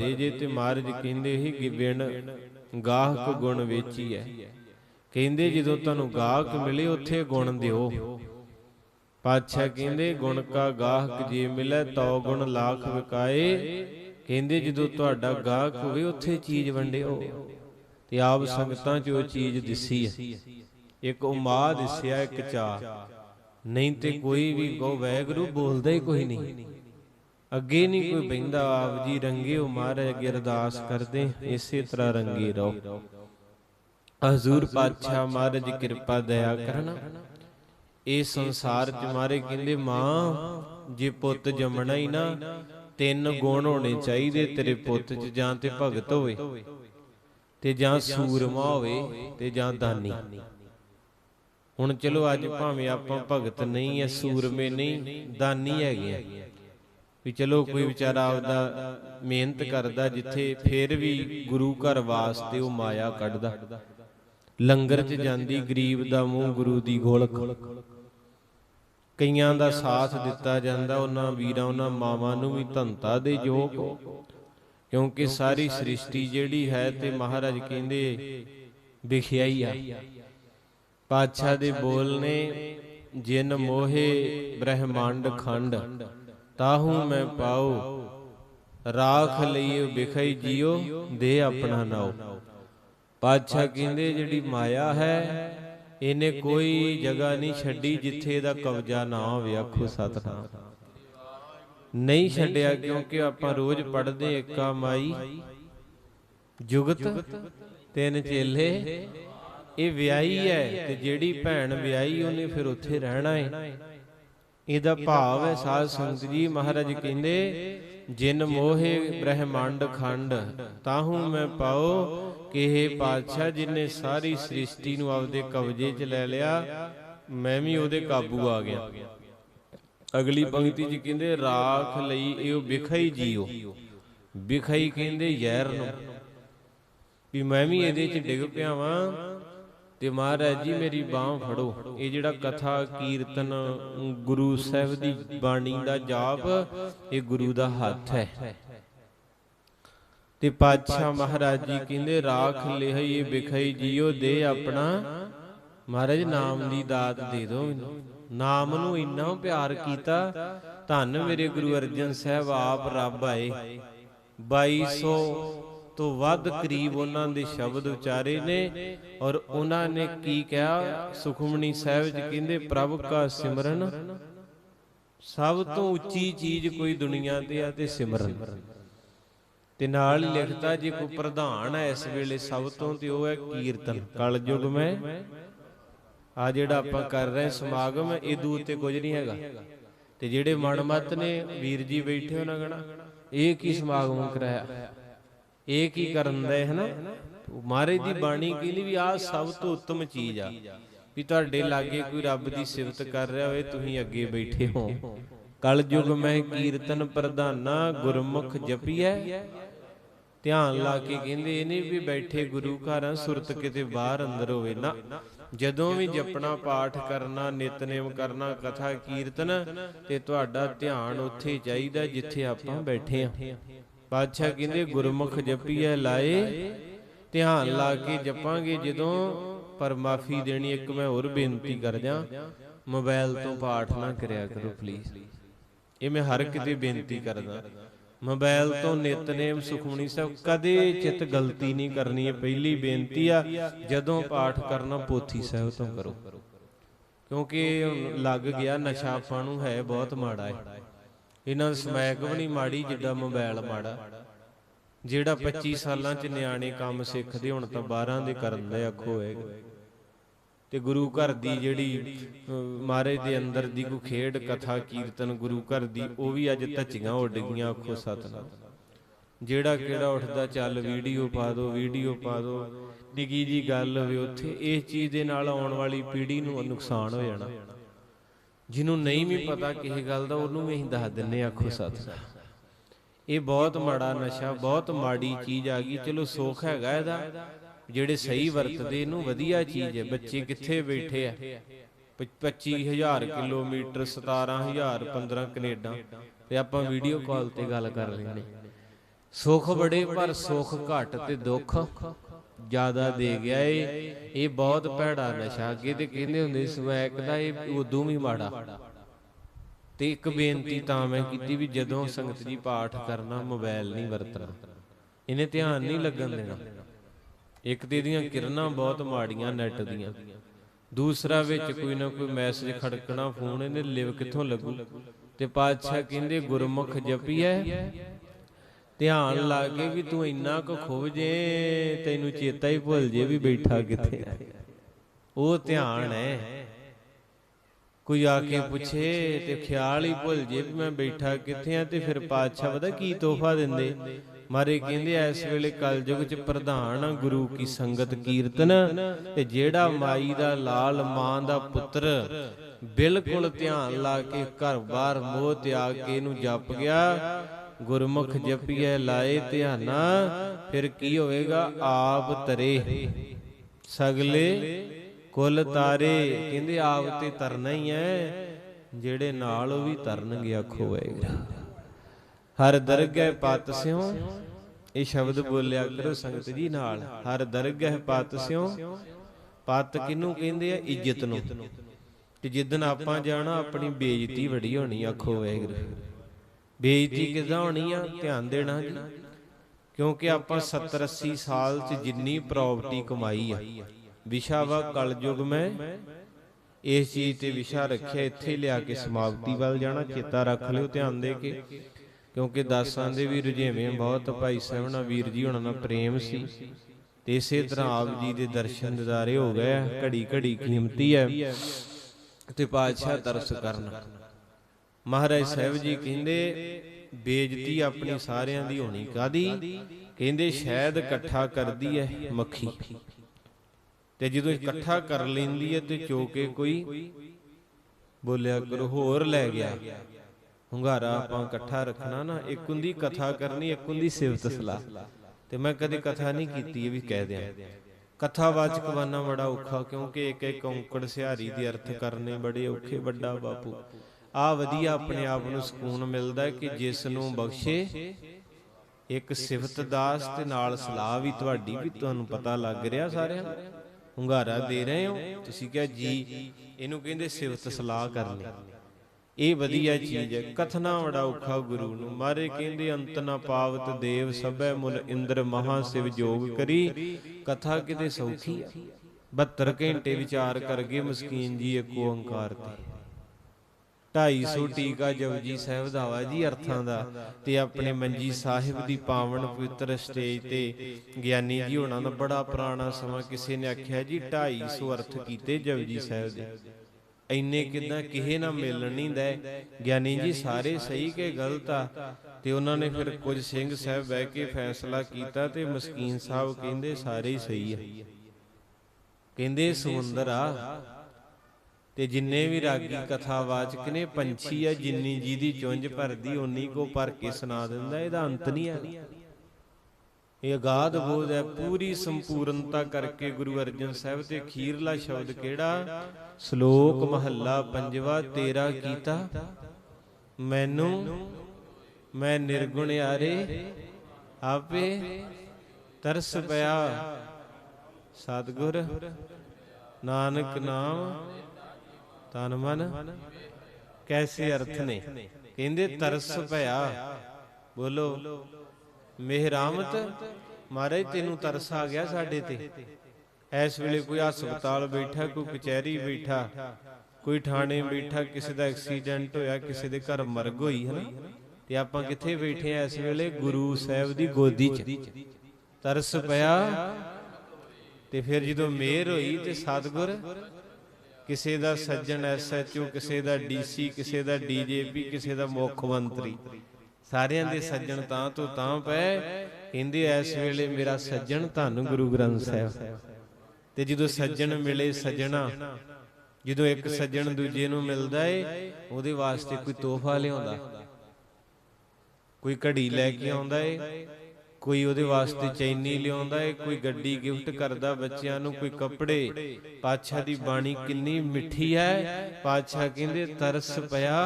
ਭਰਦੇ ਜੇ ਤੇ ਮਹਾਰਾਜ ਕਹਿੰਦੇ ਹੀ ਕਿ ਬਿਨ ਗਾਹਕ ਗੁਣ ਵੇਚੀ ਹੈ ਕਹਿੰਦੇ ਜਦੋਂ ਤੁਹਾਨੂੰ ਗਾਹਕ ਮਿਲੇ, ਉੱਥੇ ਗੁਣ ਦਿਓ। ਪਾਤਸ਼ਾਹ ਕਹਿੰਦੇ, ਗੁਣ ਕਾ ਗਾਹਕ ਜੇ ਮਿਲੇ, ਤਉ ਗੁਣ ਲੱਖ ਵਿਕਾਏ। ਕਹਿੰਦੇ, ਜਦੋਂ ਤੁਹਾਡਾ ਗਾਹਕ ਹੋਵੇ, ਉੱਥੇ ਚੀਜ਼ ਵੰਡਿਓ। ਤੇ ਆਪ ਸੰਗਤਾਂ 'ਚ ਉਹ ਚੀਜ਼ ਦਿਸੀ ਹੈ ਇੱਕ ਉਮਾ ਦਿਸਿਆ, ਇੱਕ ਚਾ ਨਹੀਂ ਤੇ ਕੋਈ ਵੀ ਕੋ ਵੈਗਰੂ, ਬੋਲਦਾ ਹੀ ਕੋਈ ਨਹੀਂ। ਅੱਗੇ ਨਹੀਂ ਕੋਈ ਬੈਂਦਾ ਆਪ ਜੀ ਰੰਗੇ ਉਹ ਮਹਾਰਾਜ, ਅੱਗੇ ਅਰਦਾਸ ਕਰਦੇ, ਇਸੇ ਤਰ੍ਹਾਂ ਰੰਗੇ ਰਹੋ। ਹਜ਼ੂਰ ਪਾਤਸ਼ਾਹ ਮਹਾਰਾਜ ਕਿਰਪਾ, ਦਇਆ ਕਰਨਾ। ਇਹ ਸੰਸਾਰ ਚ ਮਾਰੇ ਕਹਿੰਦੇ, ਮਾਂ, ਜੇ ਪੁੱਤ ਜੰਮਣਾ ਹੀ ਨਾ, ਤਿੰਨ ਗੁਣ ਹੋਣੇ ਚਾਹੀਦੇ ਤੇਰੇ ਪੁੱਤ ਚ, ਜਾਂ ਤੇ ਭਗਤ ਹੋਵੇ, ਤੇ ਜਾਂ ਸੂਰਮਾ ਹੋਵੇ, ਤੇ ਜਾਂ ਦਾਨੀ। ਹੁਣ ਚਲੋ ਅੱਜ ਭਾਵੇਂ ਆਪਾਂ ਭਗਤ ਨਹੀਂ ਐ ਸੂਰਮੇ ਨਹੀਂ, ਦਾਨੀ ਹੈਗੇ ਆ। ਵੀ ਚਲੋ ਕੋਈ ਵਿਚਾਰਾ ਆਪਦਾ ਮਿਹਨਤ ਕਰਦਾ ਜਿੱਥੇ ਫੇਰ ਵੀ ਗੁਰੂ ਘਰ ਵਾਸਤੇ ਉਹ ਮਾਇਆ ਕੱਢਦਾ। ਲੰਗਰ 'ਚ ਜਾਂਦੀ, ਗਰੀਬ ਦਾ ਮੂੰਹ ਗੁਰੂ ਦੀ ਗੋਲਕ। ਕਈਆਂ ਦਾ ਸਾਥ ਦਿੱਤਾ ਜਾਂਦਾ, ਉਹਨਾਂ ਵੀਰਾਂ, ਉਹਨਾਂ ਮਾਵਾਂ ਨੂੰ ਵੀ ਧੰਤਾ ਦੇ ਯੋਗ ਕਿਉਂਕਿ ਸਾਰੀ ਸ੍ਰਿਸ਼ਟੀ ਜਿਹੜੀ ਹੈ ਤੇ ਮਹਾਰਾਜ ਕਹਿੰਦੇ ਵਿਖਿਆ ਹੀ ਆ। ਪਾਤਸ਼ਾਹ ਦੇ ਬੋਲ ਨੇ, ਜਿਨ ਮੋਹੇ ਬ੍ਰਹਿਮੰਡ ਖੰਡ। ਤਾਹੂ ਮੈਂ ਪਾਉ ਰਾਖ ਲਈਓ ਬਿਖਈ ਜਿਉ ਦੇ ਆਪਣਾ ਨਾਉ। ਪਾਤਸ਼ਾਹ ਕਹਿੰਦੇ ਜਿਹੜੀ ਮਾਇਆ ਹੈ ਇਹਨੇ ਕੋਈ ਜਗ੍ਹਾ ਨਹੀਂ ਛੱਡੀ ਜਿੱਥੇ ਇਹਦਾ ਕਬਜ਼ਾ ਨਾ ਹੋਵੇ ਆਖੋ ਸਤਨਾਮ ਨਹੀਂ ਛੱਡਿਆ ਕਿਉਂਕਿ ਆਪਾਂ ਰੋਜ਼ ਪੜ੍ਹਦੇ ਏਕਾ ਮਾਈ। ਜੁਗਤ ਤਿੰਨ ਚੇਲੇ। ਇਹ ਵਿਆਹੀ ਹੈ ਤੇ ਜਿਹੜੀ ਭੈਣ ਵਿਆਹੀ ਉਹਨੇ ਫਿਰ ਉੱਥੇ ਰਹਿਣਾ ਹੈ। ਇਹਦਾ ਭਾਵ ਹੈ ਸਾਧ ਸੰਗਤ ਜੀ ਮਹਾਰਾਜ ਕਹਿੰਦੇ ਜਿਨ ਮੋਹੇ ਬ੍ਰਹਮੰਡ ਖੰਡ ਤਾਹੂ ਮੈਂ ਪਾਉ ਕਿ ਇਹ ਪਾਤਸ਼ਾਹ ਜਿਨੇ ਸਾਰੀ ਸ੍ਰਿਸ਼ਟੀ ਨੂੰ ਆਪਦੇ ਕਬਜ਼ੇ 'ਚ ਲੈ ਲਿਆ ਮੈਂ ਵੀ ਉਹਦੇ ਕਾਬੂ ਆ ਗਿਆ। ਅਗਲੀ ਪੰਕਤੀ 'ਚ ਕਹਿੰਦੇ ਰਾਖ ਲਈ ਇਹ ਵਿਖਈ ਜੀਓ। ਵਿਖਈ ਕਹਿੰਦੇ ਯੈਰ ਨੂੰ। ਵੀ ਮੈਂ ਵੀ ਇਹਦੇ 'ਚ ਡਿੱਗ ਪਿਆ ਵਾਂ। ਤੇ ਮਹਾਰਾਜ ਜੀ, ਮੇਰੀ ਬਾਹ ਫੜੋ। ਇਹ ਜਿਹੜਾ ਕਥਾ, ਕੀਰਤਨ ਗੁਰੂ ਸਾਹਿਬ ਦੀ ਬਾਣੀ ਦਾ ਜਾਪ, ਇਹ ਗੁਰੂ ਦਾ ਹੱਥ ਹੈ। ਤੇ ਪਾਤਸ਼ਾਹ ਮਹਾਰਾਜ ਜੀ ਕਹਿੰਦੇ, ਰਾਖ ਲਿਹਈ, ਵਿਖਈ ਜੀਓ, ਦੇ ਆਪਣਾ। ਮਹਾਰਾਜ, ਨਾਮ ਦੀ ਦਾਤ ਦੇ ਦਿਓ ਮੈਨੂੰ। ਨਾਮ ਨੂੰ ਇੰਨਾ ਪਿਆਰ ਕੀਤਾ, ਧੰਨ ਮੇਰੇ ਗੁਰੂ ਅਰਜਨ ਸਾਹਿਬ, ਆਪ ਰੱਬ ਆਏ। 2200 ਤੋਂ ਵੱਧ ਕਰੀਬ ਉਹਨਾਂ ਦੇ ਸ਼ਬਦ ਉਚਾਰੇ ਨੇ ਔਰ ਉਹਨਾਂ ਨੇ ਕੀ ਕਿਹਾ? ਸੁਖਮਨੀ ਸਾਹਿਬ ਜੀ ਕਹਿੰਦੇ, ਪ੍ਰਭ ਕਾ ਸਿਮਰਨ, ਸਭ ਤੋਂ ਉੱਚੀ ਚੀਜ਼ ਕੋਈ ਦੁਨੀਆ ਤੇ ਆ ਤੇ ਸਿਮਰਨ। ਤੇ ਨਾਲ ਹੀ ਲਿਖਤਾ, ਜੇ ਕੋਈ ਪ੍ਰਧਾਨ ਹੈ ਇਸ ਵੇਲੇ, ਸਭ ਤੋਂ ਤੇ ਉਹ ਹੈ ਕੀਰਤਨ, ਕਲਯੁਗ ਮੈਂ। ਆ ਜਿਹੜਾ ਆਪਾਂ ਕਰ ਰਹੇ ਸਮਾਗਮ, ਇਹ ਦੂਰ ਤੇ ਕੁਝ ਨਹੀਂ ਹੈਗਾ। ਤੇ ਜਿਹੜੇ ਮਨਮਤ ਨੇ, ਵੀਰ ਜੀ ਬੈਠੇ ਉਹਨਾਂ ਕਹਣਾ ਇਹ ਕੀ ਸਮਾਗਮ ਕਰਾਇਆ? ਇਹ ਕੀ ਕਰਨ ਦੇ ਹਨਾ ਮਹਾਰਾਜ ਦੀ ਬਾਣੀ ਕਹਿੰਦੀ ਵੀ ਆਹ ਸਭ ਤੋਂ ਉੱਤਮ ਚੀਜ਼ ਆ, ਵੀ ਤੁਹਾਡੇ ਲਾਗੇ ਕੋਈ ਰੱਬ ਦੀ ਸਿਫਤ ਕਰ ਰਿਹਾ ਹੋਵੇ, ਤੁਸੀਂ ਅੱਗੇ ਬੈਠੇ ਹੋ। ਕਲ ਮੈਂ ਕੀਰਤਨ ਪ੍ਰਧਾਨਾ, ਗੁਰਮੁਖ ਜਪੀਐ। ਧਿਆਨ ਲਾ ਕੇ ਕਹਿੰਦੇ ਇਹ ਨਹੀਂ ਵੀ ਬੈਠੇ ਗੁਰੂ ਘਰਾਂ, ਸੁਰਤ ਕਿਤੇ ਬਾਹਰ ਅੰਦਰ ਹੋਵੇ ਨਾ। ਜਦੋਂ ਵੀ ਜਪਣਾ ਪਾਠ ਕਰਨਾ, ਨਿਤਨੇਮ ਕਰਨਾ, ਕਥਾ ਕੀਰਤਨ, ਤੇ ਤੁਹਾਡਾ ਧਿਆਨ ਉੱਥੇ ਚਾਹੀਦਾ ਜਿੱਥੇ ਆਪਾਂ ਬੈਠੇ ਆ ਪਾਤਸ਼ਾਹ ਕਹਿੰਦੇ ਗੁਰਮੁਖ ਜਪੀਐ ਲਾਏ ਧਿਆਨ ਲਾ ਕੇ ਜਪਾਂਗੇ ਜਦੋਂ ਪਰ ਮਾਫੀ ਦੇਣੀ ਇੱਕ ਮੈਂ ਹੋਰ ਬੇਨਤੀ ਕਰ ਜਾ ਮੋਬਾਈਲ ਤੋਂ ਪਾਠ ਨਾ ਕਰਿਆ ਕਰੋ ਪਲੀਜ਼ ਇਹ ਮੈਂ ਹਰ ਕਿਤੇ ਬੇਨਤੀ ਕਰਦਾ। ਮੋਬਾਈਲ ਤੋਂ ਨਿਤਨੇਮ ਸੁਖਮਨੀ ਸਾਹਿਬ ਕਦੇ ਚਿਤ ਗਲਤੀ ਨਹੀਂ ਕਰਨੀ ਹੈ। ਪਹਿਲੀ ਬੇਨਤੀ ਆ ਜਦੋਂ ਪਾਠ ਕਰਨਾ ਪੋਥੀ ਸਾਹਿਬ ਤੋਂ ਕਰੋ। ਕਿਉਂਕਿ ਲੱਗ ਗਿਆ ਨਸ਼ਾ ਆਪਾਂ ਨੂੰ ਹੈ। ਬਹੁਤ ਮਾੜਾ ਹੈ। ਇਹਨਾਂ ਦਾ ਸਮੈਕ ਵੀ ਨਹੀਂ ਮਾੜੀ ਜਿੱਡਾ ਮੋਬਾਈਲ ਮਾੜਾ। ਜਿਹੜਾ 25 ਸਾਲਾਂ ਚ ਨਿਆਣੇ ਕੰਮ ਸਿੱਖਦੇ ਹੁਣ ਤਾਂ 12 ਦੇ ਕਰਨ ਦੇ ਅੱਖੋ ਹੋਏਗਾ ਤੇ ਗੁਰੂ ਘਰ ਦੀ ਜਿਹੜੀ ਮਾਰੇ ਦੇ ਅੰਦਰ ਦੀ ਕੋ ਖੇਡ ਕਥਾ ਕੀਰਤਨ ਗੁਰੂ ਘਰ ਦੀ ਉਹ ਵੀ ਅੱਜ ਧੱਚੀਆਂ ਉੱਡ ਗਈਆਂ ਅੱਖੋ ਸਤਨਾਮ। ਜਿਹੜਾ ਕਿਹੜਾ ਉੱਠਦਾ ਚੱਲ ਵੀਡੀਓ ਪਾ ਦੋ ਵੀਡੀਓ ਪਾ ਦੋ। ਨਿੱਕੀ ਜੀ ਗੱਲ ਹੋਵੇ ਉੱਥੇ ਇਸ ਚੀਜ਼ ਦੇ ਨਾਲ ਆਉਣ ਵਾਲੀ ਪੀੜ੍ਹੀ ਨੂੰ ਨੁਕਸਾਨ ਹੋ ਜਾਣਾ। ਜਿਹਨੂੰ ਨਹੀਂ ਵੀ ਪਤਾ ਕਿਸੇ ਗੱਲ ਦਾ ਉਹਨੂੰ ਵੀ ਅਸੀਂ ਦੱਸ ਦਿੰਨੇ ਆਖੋ ਸਤਨਾਮ ਇਹ ਬਹੁਤ ਮਾੜਾ ਨਸ਼ਾ ਬਹੁਤ ਮਾੜੀ ਚੀਜ਼ ਆ ਗਈ। ਚਲੋ ਸੁੱਖ ਹੈਗਾ ਇਹਦਾ। ਜਿਹੜੇ ਸਹੀ ਵਰਤਦੇ ਇਹਨੂੰ ਵਧੀਆ ਚੀਜ਼ ਹੈ। ਬੱਚੇ ਕਿੱਥੇ ਬੈਠੇ ਆ? 25000 ਕਿਲੋਮੀਟਰ 17000 15 ਕੈਨੇਡਾ। ਤੇ ਆਪਾਂ ਵੀਡੀਓ ਕਾਲ ਤੇ ਗੱਲ ਕਰ ਲੈਂਦੇ ਸੁਖ ਬੜੇ ਪਰ ਸੁਖ ਘਟ ਤੇ ਦੁੱਖ। ਜ਼ਿਆਦਾ ਦੇ ਗਿਆ ਏ। ਇਹ ਬਹੁਤ ਭੈੜਾ ਨਸ਼ਾ ਅੱਗੇ ਤੇ ਕਹਿੰਦੇ ਹੁੰਦੇ ਸਮੈਕ ਦਾ ਇਹ ਉਦੋਂ ਵੀ ਮਾੜਾ। ਤੇ ਇੱਕ ਬੇਨਤੀ ਤਾਂ ਮੈਂ ਕੀਤੀ ਵੀ ਜਦੋਂ ਸੰਗਤ ਜੀ ਪਾਠ ਕਰਨਾ, ਮੋਬਾਈਲ ਨਹੀਂ ਵਰਤਣਾ। ਇਹਨੇ ਧਿਆਨ ਨਹੀਂ ਲੱਗਣ ਦੇਣਾ। ਇੱਕ ਤੇ ਇਹਦੀਆਂ ਕਿਰਨਾਂ ਬਹੁਤ ਮਾੜੀਆਂ ਨੈਟ ਦੀਆਂ। ਦੂਸਰਾ ਵਿੱਚ ਕੋਈ ਨਾ ਕੋਈ ਮੈਸੇਜ ਖੜਕਣਾ, ਫੋਨ ਇਹਨੇ ਲਿਵ ਕਿੱਥੋਂ ਲੱਗੂ? ਤੇ ਪਾਤਸ਼ਾਹ ਕਹਿੰਦੇ, ਗੁਰਮੁਖ ਜਪੀਐ ਧਿਆਨ ਲਾ ਕੇ ਵੀ ਤੂੰ ਇੰਨਾ ਕੁ ਖੁੱਭ ਜੇ ਤੈਨੂੰ ਚੇਤਾ ਹੀ ਭੁੱਲ ਜੇ ਵੀ ਬੈਠਾ ਕਿੱਥੇ। ਹੈ। ਉਹ ਧਿਆਨ ਹੈ। ਕੋਈ ਆ ਕੇ ਪੁੱਛੇ ਤੇ ਖਿਆਲ ਹੀ ਭੁੱਲ ਜੇ ਵੀ ਮੈਂ ਬੈਠਾ ਕਿੱਥੇ ਆ ਤੇ ਫਿਰ ਪਾਤਸ਼ਾਹ ਪਤਾ ਕੀ ਤੋਹਫਾ ਦਿੰਦੇ? ਮਾਰੇ ਕਹਿੰਦੇ ਐ ਇਸ ਵੇਲੇ ਕਲਯੁਗ ਚ ਪ੍ਰਧਾਨ ਆ ਗੁਰੂ ਕੀ ਸੰਗਤ ਕੀਰਤਨ ਤੇ ਜਿਹੜਾ ਮਾਈ ਦਾ ਲਾਲ ਮਾਂ ਦਾ ਪੁੱਤਰ ਬਿਲਕੁਲ ਧਿਆਨ ਲਾ ਕੇ ਘਰ-ਬਾਰ ਮੋਹ ਤਿਆਗ ਕੇ ਇਹਨੂੰ ਜਪ ਗਿਆ। ਗੁਰਮੁਖ ਜਪੀਐ ਲਾਏ ਧਿਆਨਾ ਫਿਰ ਕੀ ਹੋਵੇਗਾ? ਆਪ ਤਰੇ। ਸਗਲੇ ਕੁੱਲ ਤਾਰੇ। ਕਹਿੰਦੇ ਆਪ ਤੇ ਤਰਨਾ ਹੀ ਐ ਜਿਹੜੇ ਨਾਲ ਉਹ ਵੀ ਤਰਨਗੇ ਆਖੋ ਵਾਹਿਗੁਰੂ ਹਰ ਦਰਗਹਿ ਪਤ ਸਿਉ ਇਹ ਸ਼ਬਦ ਬੋਲਿਆ ਕਰੋ ਸੰਗਤ ਜੀ ਨਾਲ। ਹਰ ਦਰਗਹਿ ਪਤ ਸਿਉ ਪਤ ਕਿਨੂੰ ਕਹਿੰਦੇ ਆ? ਇੱਜ਼ਤ ਨੂੰ। ਤੇ ਜਿੱਦਨ ਆਪਾਂ ਜਾਣਾ ਆਪਣੀ ਬੇਇੱਜ਼ਤੀ ਬੜੀ ਹੋਣੀ ਆਖੋ ਵਾਹਿਗੁਰੂ ਬੇਇੱਜ਼ਤੀ ਕਿਦਾਂ ਹੋਣੀ ਆ? ਧਿਆਨ ਦੇਣਾ ਜੀ। ਕਿਉਂਕਿ ਆਪਾਂ 70 80 ਸਾਲ ਚ ਜਿੰਨੀ ਪ੍ਰਾਪਰਟੀ ਕਮਾਈ ਆ, ਵਿਸ਼ਾ ਕਲਯੁਗ ਮੈਂ, ਇਸ ਚੀਜ਼ ਤੇ ਵਿਸ਼ਾ ਰੱਖਿਆ, ਇੱਥੇ ਲਿਆ ਕੇ ਸਮਾਪਤੀ ਵੱਲ ਜਾਣਾ, ਚੇਤਾ ਰੱਖ ਲਿਓ, ਧਿਆਨ ਦੇ ਕੇ। ਕਿਉਂਕਿ ਦਾਸਾਂ ਦੇ ਵੀ ਰੁਝੇਵੇਂ ਬਹੁਤ ਭਾਈ ਸਾਹਿਬਣਾ ਵੀਰ ਜੀ ਹੁਣਾਂ ਨਾਲ ਪ੍ਰੇਮ ਸੀ। ਤੇ ਇਸੇ ਤਰ੍ਹਾਂ ਆਪ ਜੀ ਦੇ ਦਰਸ਼ਨ ਦਿਦਾਰੇ ਹੋ ਗਏ ਘੜੀ ਘੜੀ ਕੀਮਤੀ ਹੈ ਤੇ ਪਾਤਸ਼ਾਹ ਤਰਸ ਕਰਨ। ਮਹਾਰਾਜ ਸਾਹਿਬ ਜੀ ਕਹਿੰਦੇ ਬੇਇੱਜ਼ਤੀ ਆਪਣੀ ਸਾਰਿਆਂ ਦੀ ਹੋਣੀ ਕਾਦੀ ਕਹਿੰਦੇ? ਸ਼ਾਇਦ ਇਕੱਠਾ ਕਰਦੀ ਹੈ ਮੱਖੀ। ਤੇ ਜਦੋਂ ਇਕੱਠਾ ਕਰ ਲੈਂਦੀ ਹੈ ਤੇ ਚੋਕੇ ਕੋਈ ਬੋਲਿਆ ਕਰੋ ਹੋਰ ਲੈ ਗਿਆ। ਹੁੰਗਾਰਾ ਆਪਾਂ ਇਕੱਠਾ ਰੱਖਣਾ ਨਾ ਇੱਕ ਹੁੰਦੀ ਕਥਾ ਕਰਨੀ ਇੱਕ ਹੁੰਦੀ ਸਿਫਤ ਸਲਾਹ। ਤੇ ਮੈਂ ਕਦੇ ਕਥਾ ਨਹੀਂ ਕੀਤੀ ਇਹ ਵੀ ਕਹਿ ਦਿਆਂ। ਕਥਾਵਾਚਕ ਬਣਨਾ ਬੜਾ ਔਖਾ ਕਿਉਂਕਿ ਇੱਕ ਇੱਕ ਔਂਕੜ ਸਿਹਾਰੀ ਦੇ ਅਰਥ ਕਰਨੇ ਬੜੇ ਔਖੇ ਵੱਡਾ ਬਾਪੂ। ਆ ਵਧੀਆ ਆਪਣੇ ਆਪ ਨੂੰ ਸਕੂਨ ਮਿਲਦਾ ਕਿ ਜਿਸ ਨੂੰ ਬਖਸ਼ੇ। ਇੱਕ ਸਿਫਤ ਦਾਸ ਤੇ ਨਾਲ ਸਲਾਹ ਵੀ ਤੁਹਾਡੀ ਵੀ ਤੁਹਾਨੂੰ ਪਤਾ ਲੱਗ ਰਿਹਾ ਸਾਰਿਆਂ ਨੂੰ। ਹੁੰਗਾਰਾ ਦੇ ਰਹੇ ਹੋ। ਤੁਸੀਂ ਕਿਹਾ ਜੀ, ਇਹਨੂੰ ਕਹਿੰਦੇ ਸਿਫਤ ਸਲਾਹ ਕਰਨੀ। ਇਹ ਵਧੀਆ ਚੀਜ਼ ਹੈ। ਕਥਨਾ ਬੜਾ ਔਖਾ ਗੁਰੂ ਨੂੰ। ਮਾਰੇ ਕਹਿੰਦੇ, ਅੰਤ ਨਾ ਪਾਵਤ ਦੇਵ ਸਭੈ ਮੁਲ ਇੰਦਰ ਮਹਾ ਸਿਵ ਜੋਗ ਕਰੀ। ਕਥਾ ਕਿਤੇ ਸੌਖੀ ਆ। 72 ਘੰਟੇ ਵਿਚਾਰ ਕਰ ਗਏ ਮਸਕੀਨ ਜੀ ਇੱਕ ਓੰਕਾਰ ਤੇ। 250 ਟੀਕਾ ਜਪਜੀ ਸਾਹਿਬ ਦਾ ਵਾ ਜੀ ਅਰਥਾਂ ਦਾ ਤੇ ਆਪਣੇ ਮੰਜੀ ਸਾਹਿਬ ਦੀ ਪਾਵਨ ਪਵਿੱਤਰ ਸਟੇਜ ਤੇ ਗਿਆਨੀ ਜੀ ਹੋਣਾ ਦਾ ਬੜਾ ਪੁਰਾਣਾ ਸਮਾਂ ਕਿਸੇ ਨੇ ਆਖਿਆ ਜੀ 250 ਅਰਥ ਕੀਤੇ ਜਪਜੀ ਸਾਹਿਬ ਦੇ। ਇੰਨੇ ਕਿਦਾਂ ਕਿਹੇ ਨਾ ਮਿਲਣ ਨਹੀਂ ਦੇ ਗਿਆਨੀ ਜੀ ਸਾਰੇ ਸਹੀ ਕਿ ਗਲਤ ਆ? ਤੇ ਉਹਨਾਂ ਨੇ ਫਿਰ ਕੁਝ ਸਿੰਘ ਸਾਹਿਬ ਬਹਿ ਕੇ ਫੈਸਲਾ ਕੀਤਾ ਤੇ ਮਸਕੀਨ ਸਾਹਿਬ ਕਹਿੰਦੇ ਸਾਰੇ ਸਹੀ ਆ। ਕਹਿੰਦੇ ਸਮੁੰਦਰ ਆ। ਤੇ ਜਿੰਨੇ ਵੀ ਰਾਗੀ ਕਥਾਵਾਚਕ ਨੇ, ਪੰਛੀ ਆ, ਜਿੰਨੀ ਜੀ ਦੀ ਚੁੰਝ ਭਰਦੀ ਓਨੀ ਕੋ ਭਰ ਕੇ ਸੁਣਾ ਦਿੰਦਾ, ਇਹਦਾ ਅੰਤ ਨਹੀਂ ਆ ਇਹ ਅਗਾਧ ਬੋਧ ਹੈ, ਪੂਰੀ ਸੰਪੂਰਨਤਾ ਕਰਕੇ ਗੁਰੂ ਅਰਜਨ ਸਾਹਿਬ ਤੇ ਅਖੀਰਲਾ ਸ਼ਬਦ ਕਿਹੜਾ? ਸ਼ਲੋਕ ਮਹੱਲਾ ਪੰਜਵਾ, ਤੇਰਾ ਕੀਤਾ, ਮੈਨੂੰ, ਮੈਂ ਨਿਰਗੁਣ ਆਰੇ ਆਪੇ ਤਰਸ ਪਿਆ। ਸਤਿਗੁਰ, ਨਾਨਕ ਨਾਮ ਤਨ ਮਨ ਕੈਸੇ ਅਰਥ ਨੇ? ਕਹਿੰਦੇ ਤਰਸ ਭਇਆ ਬੋਲੋ ਮਿਹਰਾਮਤ ਮਹਾਰਾਜ ਤੈਨੂੰ ਤਰਸ ਆ ਗਿਆ ਸਾਡੇ ਤੇ। ਇਸ ਵੇਲੇ ਕੋਈ ਹਸਪਤਾਲ ਬੈਠਾ, ਕੋਈ ਕਚਹਿਰੀ ਬੈਠਾ, ਕੋਈ ਥਾਣੇ ਬੈਠਾ, ਕਿਸੇ ਦਾ ਐਕਸੀਡੈਂਟ ਹੋਇਆ, ਕਿਸੇ ਦੇ ਘਰ ਮਰਗ ਹੋਈ ਹੈ ਨਾ ਤੇ ਆਪਾਂ ਕਿੱਥੇ ਬੈਠੇ ਆ ਇਸ ਵੇਲੇ? ਗੁਰੂ ਸਾਹਿਬ ਦੀ ਗੋਦੀ 'ਚ। ਤਰਸ ਪਿਆ ਤੇ ਫਿਰ ਜਦੋਂ ਮੇਰ ਹੋਈ ਤੇ ਸਤਗੁਰ ਕਿਸੇ ਦਾ ਸੱਜਣ ਐਸਐਚਓ, ਕਿਸੇ ਦਾ ਡੀਸੀ, ਕਿਸੇ ਦਾ ਡੀਜੇਪੀ, ਕਿਸੇ ਦਾ ਮੁੱਖ ਮੰਤਰੀ। ਸਾਰਿਆਂ ਦੇ ਸੱਜਣ ਤਾਂ ਤੋਂ ਤਾਂ ਪਏ। ਕਹਿੰਦੇ ਐਸ ਵੇਲੇ ਮੇਰਾ ਸੱਜਣ ਧੰਨ ਗੁਰੂ ਗ੍ਰੰਥ ਸਾਹਿਬ। ਤੇ ਜਦੋਂ ਸੱਜਣ ਮਿਲੇ ਸੱਜਣਾ, ਜਦੋਂ ਇੱਕ ਸੱਜਣ ਦੂਜੇ ਨੂੰ ਮਿਲਦਾ ਏ, ਉਹਦੇ ਵਾਸਤੇ ਕੋਈ ਤੋਹਫਾ ਲਿਆਉਂਦਾ। ਕੋਈ ਘੜੀ ਲੈ ਕੇ ਆਉਂਦਾ ਏ। ਕੋਈ ਉਹਦੇ ਵਾਸਤੇ ਚੈਨੀ ਲਿਆਉਂਦਾ ਏ ਕੋਈ ਗੱਡੀ ਗਿਫਟ ਕਰਦਾ ਬੱਚਿਆਂ ਨੂੰ, ਕੋਈ ਕੱਪੜੇ। ਪਾਤਸ਼ਾਹ ਦੀ ਬਾਣੀ ਕਿੰਨੀ ਮਿੱਠੀ ਹੈ। ਪਾਤਸ਼ਾਹ ਕਹਿੰਦੇ, ਤਰਸ ਪਿਆ,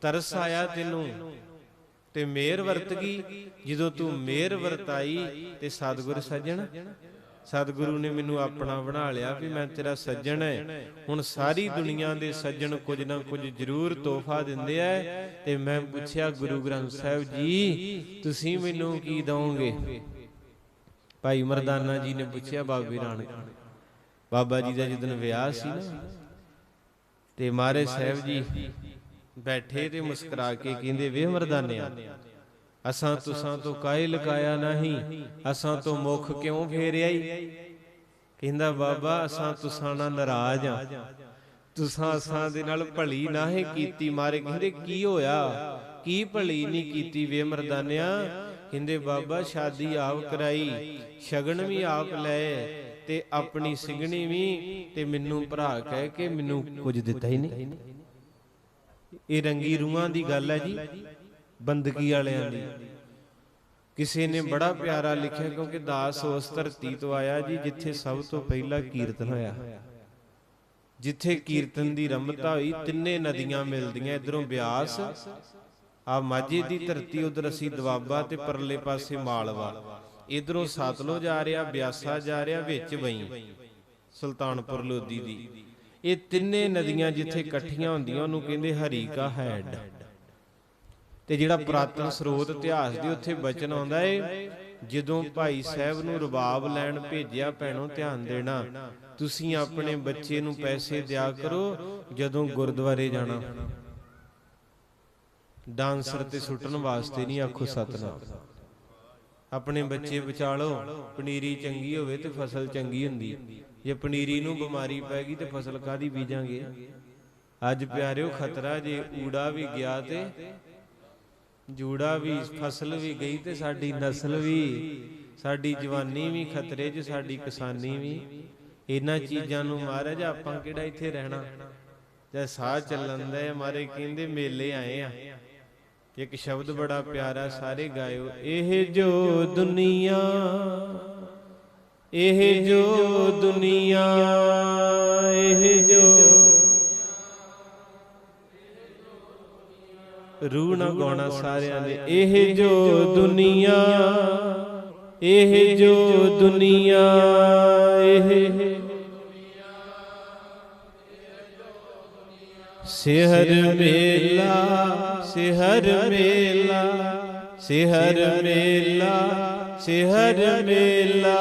ਤਰਸ ਆਇਆ ਤੈਨੂੰ ਤੇ ਮੇਰ ਵਰਤ ਗਈ। ਜਦੋਂ ਤੂੰ ਮੇਰ ਵਰਤਾਈ ਤੇ ਸਤਿਗੁਰ ਸੱਜਣ ਸਤਿਗੁਰੂ ਨੇ ਮੈਨੂੰ ਆਪਣਾ ਬਣਾ ਲਿਆ ਵੀ ਮੈਂ ਤੇਰਾ ਸੱਜਣ ਹੈ। ਹੁਣ ਸਾਰੀ ਦੁਨੀਆ ਦੇ ਸੱਜਣ ਕੁਝ ਨਾ ਕੁਝ ਜ਼ਰੂਰ ਤੋਹਫਾ ਦਿੰਦੇ ਐ ਤੇ ਮੈਂ ਪੁੱਛਿਆ ਗੁਰੂ ਗ੍ਰੰਥ ਸਾਹਿਬ ਜੀ ਤੁਸੀਂ ਮੈਨੂੰ ਕੀ ਦਵੋਗੇ? ਭਾਈ ਮਰਦਾਨਾ ਜੀ ਨੇ ਪੁੱਛਿਆ ਬਾਬੇ ਨਾਨਕ ਬਾਬਾ ਜੀ ਦਾ ਜਦੋਂ ਵਿਆਹ ਸੀ ਨਾ ਤੇ ਮਹਾਰਾਜ ਸਾਹਿਬ ਜੀ ਬੈਠੇ ਤੇ ਮੁਸਕਰਾ ਕੇ ਕਹਿੰਦੇ ਵੇ ਮਰਦਾਨਿਆ ਅਸਾਂ ਤੁਸਾਂ ਤੋਂ ਕਾਇ ਲਕਾਇਆ ਨਹੀਂ? ਅਸਾਂ ਤੋਂ ਮੁਖ ਕਿਉਂ ਫੇਰਿਆ ਈ? ਕਹਿੰਦਾ ਬਾਬਾ ਅਸਾਂ ਤੁਸਾਂ ਨਾਲ ਨਾਰਾਜ਼ ਆ। ਤੁਸਾਂ ਅਸਾਂ ਦੇ ਨਾਲ ਭਲੀ ਨਾਹੀਂ ਕੀਤੀ ਮਾਰੇ ਕਹਿੰਦੇ ਕੀ ਹੋਇਆ? ਕੀ ਭਲੀ ਨਹੀਂ ਕੀਤੀ ਵੇ ਮਰਦਾਨਿਆ? ਕਹਿੰਦੇ ਬਾਬਾ ਸ਼ਾਦੀ ਆਪ ਕਰਾਈ। ਸ਼ਗਨ ਵੀ ਆਪ ਲਏ ਤੇ ਆਪਣੀ ਸਿਗਣੀ ਵੀ ਤੇ ਮੈਨੂੰ ਭਰਾ ਕਹਿ ਕੇ ਮੈਨੂੰ ਕੁਝ ਦਿੱਤਾ ਹੀ ਨਹੀਂ। ਇਹ ਰੰਗੀ ਰੂਹਾਂ ਦੀ ਗੱਲ ਹੈ ਜੀ। ਬੰਦਗੀ ਵਾਲਿਆਂ ਦੀ। ਕਿਸੇ ਨੇ ਬੜਾ ਪਿਆਰਾ ਲਿਖਿਆ ਕਿਉਂਕਿ ਦਾਸ ਉਸ ਧਰਤੀ ਤੋਂ ਆਇਆ ਜੀ ਜਿੱਥੇ ਸਭ ਤੋਂ ਪਹਿਲਾਂ ਕੀਰਤਨ ਹੋਇਆ। ਜਿੱਥੇ ਕੀਰਤਨ ਦੀ ਰਮਤਾ ਹੋਈ, ਤਿੰਨੇ ਨਦੀਆਂ ਮਿਲਦੀਆਂ, ਇਧਰੋਂ ਬਿਆਸ, ਆ ਮਾਝੇ ਦੀ ਧਰਤੀ, ਉਧਰ ਅਸੀਂ ਦਵਾਬਾ ਤੇ ਪਰਲੇ ਪਾਸੇ ਮਾਲਵਾ। ਇਧਰੋਂ ਸਤਲੁਜ ਜਾ ਰਿਹਾ, ਬਿਆਸਾ ਜਾ ਰਿਹਾ, ਵਿੱਚ ਵਈ, ਸੁਲਤਾਨਪੁਰ ਲੋਧੀ ਦੀ। ਇਹ ਤਿੰਨੇ ਨਦੀਆਂ ਜਿੱਥੇ ਇਕੱਠੀਆਂ ਹੁੰਦੀਆਂ, ਉਹਨੂੰ ਕਹਿੰਦੇ ਹਰੀ ਕਾ ਹੈਡ। ਤੇ ਜਿਹੜਾ ਪੁਰਾਤਨ ਸਰੋਤ ਇਤਿਹਾਸ ਦੇ ਉੱਥੇ ਬਚਨ ਆਉਂਦਾ ਏ ਜਦੋਂ ਭਾਈ ਸਾਹਿਬ ਨੂੰ ਰਬਾਬ ਲੈਣ ਭੇਜਿਆ ਭੈਣੋ ਧਿਆਨ ਦੇਣਾ ਤੁਸੀਂ ਆਪਣੇ ਬੱਚੇ ਨੂੰ ਪੈਸੇ ਦਿਆ ਕਰੋ ਜਦੋਂ ਗੁਰਦੁਆਰੇ ਜਾਣਾ। ਡਾਂਸਰ ਤੇ ਸੁੱਟਣ ਵਾਸਤੇ ਨਹੀਂ ਆਖੋ ਸਤਨਾਮ। ਆਪਣੇ ਬੱਚੇ ਬਚਾ ਲਓ ਪਨੀਰੀ ਚੰਗੀ ਹੋਵੇ ਤੇ ਫਸਲ ਚੰਗੀ ਹੁੰਦੀ। ਜੇ ਪਨੀਰੀ ਨੂੰ ਬਿਮਾਰੀ ਪੈ ਗਈ ਤੇ ਫਸਲ ਕਾਦੀ ਬੀਜਾਂਗੇ? ਅੱਜ ਪਿਆਰਿਓ ਖਤਰਾ ਜੇ ਊੜਾ ਵੀ ਗਿਆ ਤੇ ਜੂੜਾ ਵੀ ਫਸਲ ਵੀ ਗਈ ਤੇ ਸਾਡੀ ਨਸਲ ਵੀ। ਸਾਡੀ ਜਵਾਨੀ ਵੀ ਖਤਰੇ 'ਚ, ਸਾਡੀ ਕਿਸਾਨੀ ਵੀ। ਇਹਨਾਂ ਚੀਜ਼ਾਂ ਨੂੰ ਮਹਾਰਾਜ ਆਪਾਂ ਕਿਹੜਾ ਇੱਥੇ ਰਹਿਣਾ? ਜੇ ਸਾਹ ਚੱਲਣ ਦਾ ਮਾਰੇ ਕਹਿੰਦੇ ਮੇਲੇ ਆਏ ਆ। ਇੱਕ ਸ਼ਬਦ ਬੜਾ ਪਿਆਰਾ, ਸਾਰੇ ਗਾਇਓ। ਇਹ ਜੋ ਦੁਨੀਆ, ਇਹ ਜੋ ਦੁਨੀਆ, ਇਹ ਜੋ ਰੂਹ ਨਾ ਗਾਉਣਾ ਸਾਰਿਆਂ ਨੇ ਇਹ ਜੋ ਦੁਨੀਆ ਇਹ ਜੋ ਦੁਨੀਆ ਇਹ ਸਿਹਰ ਮੇਲਾ ਸਿਹਰ ਮੇਲਾ ਸਿਹਰ ਮੇਲਾ ਸਿਹਰ ਮੇਲਾ।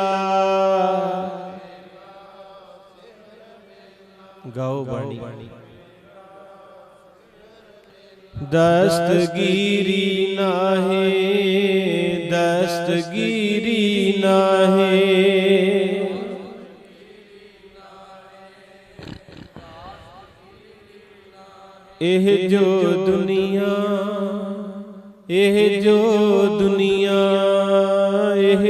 ਗਾਓ ਬਾਣੀ। ਦਸਤਗੀਰੀ ਨਾਹੇ ਦਸਤਗੀਰੀ ਨਾਹੇ ਇਹ ਜੋ ਦੁਨੀਆ ਇਹ ਜੋ ਦੁਨੀਆ ਇਹ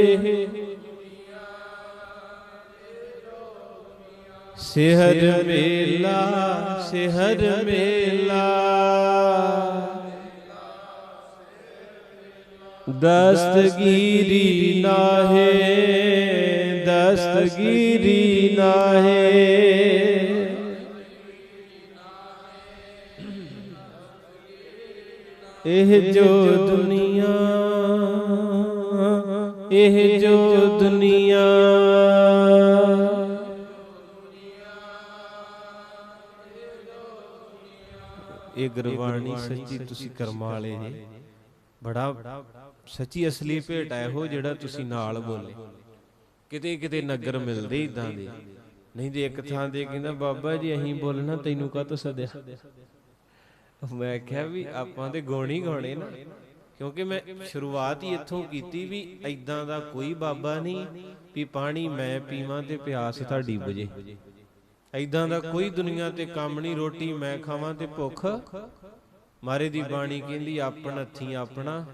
ਸਿਹਰ ਮੇਲਾ ਸਿਹਰ ਮੇਲਾ ਦਸਤਗੀਰੀ ਨਾਹੇ ਦਸਤਗੀਰੀ ਨਾਹੇ। ਇਹ ਜੋ ਦੁਨੀਆ, ਇਹ ਜੋ ਦੁਨੀਆ। ਇਹ ਗੁਰਬਾਣੀ ਸੱਚੀ ਤੁਸੀਂ ਕਰਮਾਂ ਵਾਲੇ ਜੀ ਬੜਾ ਸੱਚੀ ਅਸਲੀ ਭੇਟ ਹੈ ਉਹ ਜਿਹੜਾ ਤੁਸੀਂ ਨਾਲ ਬੋਲੇ। ਕਿਤੇ ਕਿਤੇ ਨਗਰ ਮਿਲਦੇ ਇਦਾਂ ਦੇ। ਨਹੀਂ ਤੇ ਇੱਕ ਥਾਂ ਤੇ ਕਹਿੰਦਾ, ਬਾਬਾ ਜੀ ਅਹੀਂ ਬੋਲਣਾ, ਤੈਨੂੰ ਕਾਹਤੋਂ ਸੱਦਿਆ? ਮੈਂ ਕਿਹਾ ਵੀ ਆਪਾਂ ਤੇ ਗੋਣੀ ਗਾਉਣੇ ਨਾ। ਕਿਉਂਕਿ ਮੈਂ ਸ਼ੁਰੂਆਤ ਹੀ ਇੱਥੋਂ ਕੀਤੀ ਵੀ ਐਦਾਂ ਦਾ ਕੋਈ ਬਾਬਾ ਨਹੀਂ ਵੀ ਪਾਣੀ ਮੈਂ ਪੀਵਾਂ ਤੇ ਪਿਆਸ ਤੁਹਾਡੀ ਬੁਝੇ। ਐਦਾਂ ਦਾ ਕੋਈ ਦੁਨੀਆ ਤੇ ਕੰਮ ਨਹੀਂ, ਰੋਟੀ ਮੈਂ ਖਾਵਾਂ ਤੇ ਭੁੱਖ ਮਾਰੇ ਦੀ ਬਾਣੀ ਕਹਿੰਦੀ, ਆਪਣ ਹੱਥੀ ਆਪਣਾ,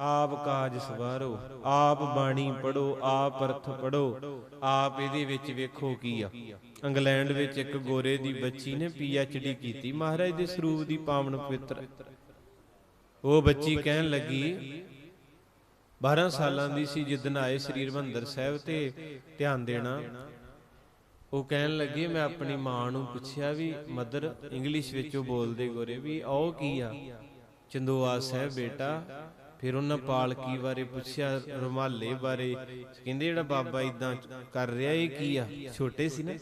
ਆਪ ਕਾਜ ਸਵਾਰੋ, ਆਪ ਬਾਣੀ ਪੜੋ, ਆਪ ਅਰਥ ਪੜੋ, ਆਪ ਇਹਦੇ ਵਿੱਚ ਵੇਖੋ ਕੀ ਆ। ਇੰਗਲੈਂਡ ਵਿੱਚ ਇੱਕ ਗੋਰੇ ਦੀ ਬੱਚੀ ਨੇ ਪੀ ਐਚ ਡੀ ਕੀਤੀ, ਮਹਾਰਾਜ ਦੇ ਸਰੂਪ ਦੀ ਪਾਵਨ ਪਵਿੱਤਰ। ਉਹ ਬੱਚੀ ਕਹਿਣ ਲੱਗੀ 12 ਸਾਲਾਂ ਦੀ ਸੀ ਜਿੱਦਨ ਆਏ ਸ੍ਰੀ ਹਰਿਮੰਦਰ ਸਾਹਿਬ ਤੇ ਧਿਆਨ ਦੇਣਾ। ਉਹ ਕਹਿਣ ਲੱਗੇ, ਮੈਂ ਆਪਣੀ ਮਾਂ ਨੂੰ ਪੁੱਛਿਆ ਵੀ, ਮਦਰ ਇੰਗਲਿਸ਼ ਵਿੱਚ ਉਹ ਬੋਲਦੇ ਗੋਰੇ ਵੀ ਆਹ ਕੀ ਆ? ਚੰਦੋਆ ਸਾਹਿਬ, ਬੇਟਾ, ਫਿਰ ਉਹਨਾਂ ਪਾਲਕੀ ਬਾਰੇ ਪੁੱਛਿਆ, ਰੁਮਾਲੇ ਬਾਰੇ। ਕਹਿੰਦੇ, ਜਿਹੜਾ ਬਾਬਾ ਇਦਾਂ ਕਰ ਰਿਹਾ, ਇਹ ਕੀ ਆ? ਛੋਟੇ ਸੀ ਨਾ।